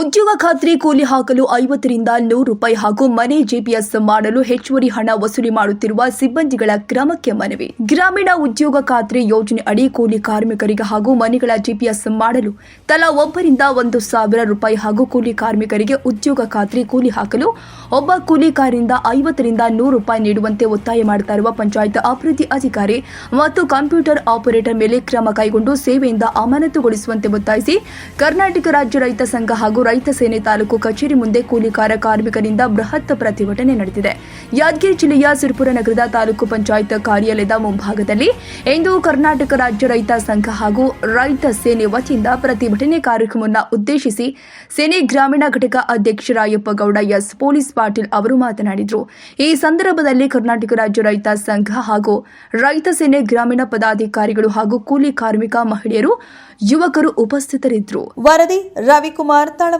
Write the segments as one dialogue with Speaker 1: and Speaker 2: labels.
Speaker 1: ಉದ್ಯೋಗ ಖಾತ್ರಿ ಕೂಲಿ ಹಾಕಲು ಐವತ್ತರಿಂದ ನೂರು ರೂಪಾಯಿ ಹಾಗೂ ಮನೆ ಜಿಪಿಎಸ್ ಮಾಡಲು ಹೆಚ್ಚುವರಿ ಹಣ ವಸೂಲಿ ಮಾಡುತ್ತಿರುವ ಸಿಬ್ಬಂದಿಗಳ ಕ್ರಮಕ್ಕೆ ಮನವಿ. ಗ್ರಾಮೀಣ ಉದ್ಯೋಗ ಖಾತ್ರಿ ಯೋಜನೆ ಅಡಿ ಕೂಲಿ ಕಾರ್ಮಿಕರಿಗೆ ಹಾಗೂ ಮನೆಗಳ ಜಿಪಿಎಸ್ ಮಾಡಲು ತಲಾ ಒಬ್ಬರಿಂದ ಒಂದು ಸಾವಿರ ರೂಪಾಯಿ ಹಾಗೂ ಕೂಲಿ ಕಾರ್ಮಿಕರಿಗೆ ಉದ್ಯೋಗ ಖಾತ್ರಿ ಕೂಲಿ ಹಾಕಲು ಒಬ್ಬ ಕೂಲಿಕಾರರಿಂದ ಐವತ್ತರಿಂದ ನೂರು ರೂಪಾಯಿ ನೀಡುವಂತೆ ಒತ್ತಾಯ ಮಾಡ್ತಾ ಇರುವ ಪಂಚಾಯತ್ ಅಭಿವೃದ್ಧಿ ಅಧಿಕಾರಿ ಮತ್ತು ಕಂಪ್ಯೂಟರ್ ಆಪರೇಟರ್ ಮೇಲೆ ಕ್ರಮ ಕೈಗೊಂಡು ಸೇವೆಯಿಂದ ಅಮಾನತುಗೊಳಿಸುವಂತೆ ಒತ್ತಾಯಿಸಿ ಕರ್ನಾಟಕ ರಾಜ್ಯ ರೈತ ಸಂಘ ಹಾಗೂ ರೈತ ಸೇನೆ ತಾಲೂಕು ಕಚೇರಿ ಮುಂದೆ ಕೂಲಿಕಾರ ಕಾರ್ಮಿಕರಿಂದ ಬೃಹತ್ ಪ್ರತಿಭಟನೆ ನಡೆದಿದೆ. ಯಾದಗಿರಿ ಜಿಲ್ಲೆಯ ಸಿರ್ಪುರ ನಗರದ ತಾಲೂಕು ಪಂಚಾಯತ್ ಕಾರ್ಯಾಲಯದ ಮುಂಭಾಗದಲ್ಲಿ ಇಂದು ಕರ್ನಾಟಕ ರಾಜ್ಯ ರೈತ ಸಂಘ ಹಾಗೂ ರೈತ ಸೇನೆ ವತಿಯಿಂದ ಪ್ರತಿಭಟನೆ ಕಾರ್ಯಕ್ರಮವನ್ನು ಉದ್ದೇಶಿಸಿ ಸೇನೆ ಗ್ರಾಮೀಣ ಘಟಕ ಅಧ್ಯಕ್ಷ ರಾಯಪ್ಪಗೌಡ ಎಸ್ ಪೊಲೀಸ್ ಪಾಟೀಲ್ ಅವರು ಮಾತನಾಡಿದರು. ಈ ಸಂದರ್ಭದಲ್ಲಿ ಕರ್ನಾಟಕ ರಾಜ್ಯ ರೈತ ಸಂಘ ಹಾಗೂ ರೈತ ಸೇನೆ ಗ್ರಾಮೀಣ ಪದಾಧಿಕಾರಿಗಳು ಹಾಗೂ ಕೂಲಿ ಕಾರ್ಮಿಕ ಮಹಿಳೆಯರು, ಯುವಕರು ಉಪಸ್ಥಿತರಿದ್ದರು.
Speaker 2: ವರದಿ ರವಿಕುಮಾರ್ ತಳವಾರ್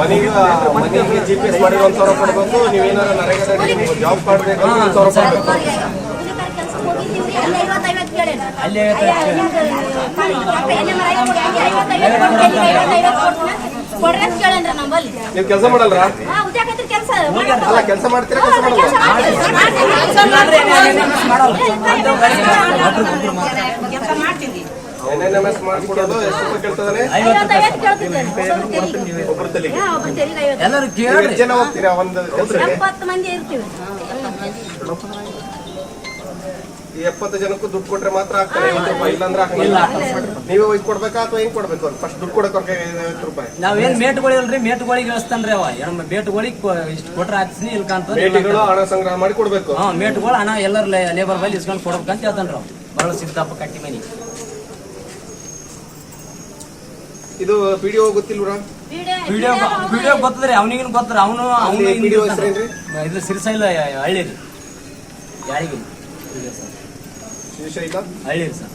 Speaker 3: ಮನೆಗೆ ಮನೆಗೆ ಜಿ ಪಿ ಎಸ್ ಮಾಡಿರೋ ಒಂದು ಸಾವಿರ ಕೊಡ್ಬೇಕು ನೀವೇನಾರ ಜಾಬ್ ಕಾರ್ಡ್ ಅಂದ್ರೆ ಒಂದ್ ಸಾವಿರ ಕೊಡ್ಬೇಕು. ನೀವು ಕೆಲಸ ಮಾಡಲ್ರ?
Speaker 4: ಹಾ ಉದ್ಯೋಗ ಕೆಲಸ.
Speaker 3: ಅಲ್ಲ ಕೆಲಸ ಮಾಡ್ತೀರಾ ಕೆಲಸ ಮಾಡಲ್ಲ ಎನ್ ಎನ್ ಎಂ ಎಸ್ ಮಾಡ್ಕೊಡೋದು ಎಷ್ಟು ರೂಪಾಯಿ ಕೇಳ್ತದಾನೆ? ಒಬ್ಬರ ತಲೆಗೆ
Speaker 5: ಎಲ್ಲರೂ
Speaker 3: ನೀವು ಎಷ್ಟು ಜನ ಹೋಗ್ತೀರಾ ಒಂದು ಕೆಲಸಕ್ಕೆ
Speaker 4: ಎಪ್ಪತ್ತು ಮಂದಿ ಇರ್ತೀವಿ.
Speaker 3: ಈ ಎಪ್ಪತ್ತು ಜನಕ್ಕೂ ದುಡ್ಡು ಕೊಟ್ರೆ ಮಾತ್ರ ಆಗ್ತಾರೆ ಐವತ್ತು ರೂಪಾಯಿ ಇಲ್ಲಾಂದ್ರೆ ಹಾಕಲ್ಲ ನೀವೇ ಹೋಗಿ ಕೊಡ್ಬೇಕಾ ಅಥವಾ ಹೆಂಗ್ ಕೊಡ್ಬೇಕು ಫಸ್ಟ್ ದುಡ್ಡು ಕೊಡಕ್ಕೆ ಅವ್ರಿಗೆ ಐವತ್ತು ರೂಪಾಯಿ.
Speaker 5: ನಾವೇನ್ ಮೇಟ್ಗಳಿಲ್ರಿ ಮೇಟ್ಗಳಿಗೆ ಇಳಿಸ್ತಾನ್ರಿ ಅವ. ನಮ್ಮ ಮೇಟ್ಗಳಿಗೆ ಇಷ್ಟು ಕೊಟ್ರೆ ಹಾಕ್ಸಿನಿ ಇಲ್ಕಂತ
Speaker 3: ಭೇಟಿಗಳು ಹಣ ಸಂಗ್ರಹ ಮಾಡಿ ಕೊಡ್ಬೇಕು.
Speaker 5: ಹಾ ಮೇಟ್ಗಳು ಹಣ ಎಲ್ಲರ ಲೇಬರ್ ಬಲ್ಲಿ ಇಸ್ಕೊಂಡು ಕೊಡ್ಬೇಕಂತ ಹೇಳ್ತಾನ್ರಿ ಅವ. ಬಹಳ ಸಿದ್ದಪ್ಪ ಕಟ್ಟಿ ಮನಿ.
Speaker 3: ಇದು ಪಿಡಿಒ ಗೊತ್ತಿಲ್ವ್ರಾ?
Speaker 5: ವಿಡಿಯೋ ವಿಡಿಯೋ ಗೊತ್ತದ್ರಿ ಅವನಿಗಿನ ಗೊತ್ತರ ಅವನು ಅವನು
Speaker 3: ಅಲ್ಲಿ ಹೆಸರೇನ್ರಿ?
Speaker 5: ಇದು ಸಿರಿಸೈಲ ಹಳ್ಳಿ ರೀ ಯಾರಿಗೆ
Speaker 3: ಶ್ರೀಶೈಲ
Speaker 5: ಹಳ್ಳಿ ರೀ ಸರ್.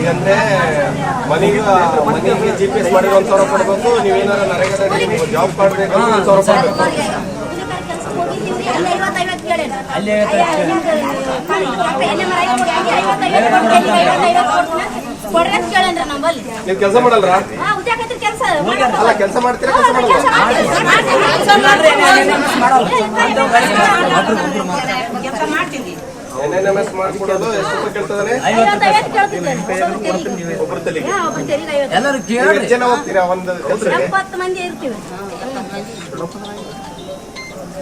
Speaker 3: ಈಗಂದ್ರೆ ಮನೆಗೆ ಮನೆಗೆ ಜಿ ಪಿ ಎಸ್ ಮಾಡಿರೋ ಒಂದ್ ಸಾವಿರ ಕೊಡ್ಬೇಕು ನೀವೇನಾರ ನರೇಗಾದಲ್ಲಿ ಜಾಬ್ ಕಾರ್ಡ್ ಬೇಕು ಒಂದ್ ಸಾವಿರ ಕೊಡ್ಬೇಕು.
Speaker 5: ಅಲ್ಲಿ
Speaker 3: ನೀವು ಕೆಲಸ ಮಾಡಲ್ರ?
Speaker 4: ಹಾ ಉದ್ಯೋಗ ಕೆಲಸ
Speaker 3: ಅಲ್ಲ ಕೆಲಸ ಮಾಡ್ತೀರಾ ಕೆಲಸ ಮಾಡಲ್ಲ ಎನ್ ಎನ್ ಎಂ ಎಸ್ ಮಾಡ್ಕೊಡೋದು ಎಷ್ಟು ರೂಪಾಯಿ ಕೇಳ್ತದಾನೆ? ಒಬ್ಬರ ತಲೆಗೆ.
Speaker 5: ಎಲ್ಲರೂ
Speaker 3: ಜನ ಹೋಗ್ತೀರಾ? ಒಂದು ಕೆಲಸಕ್ಕೆ
Speaker 4: ಮಂದಿ ಇರ್ತೀವಿ.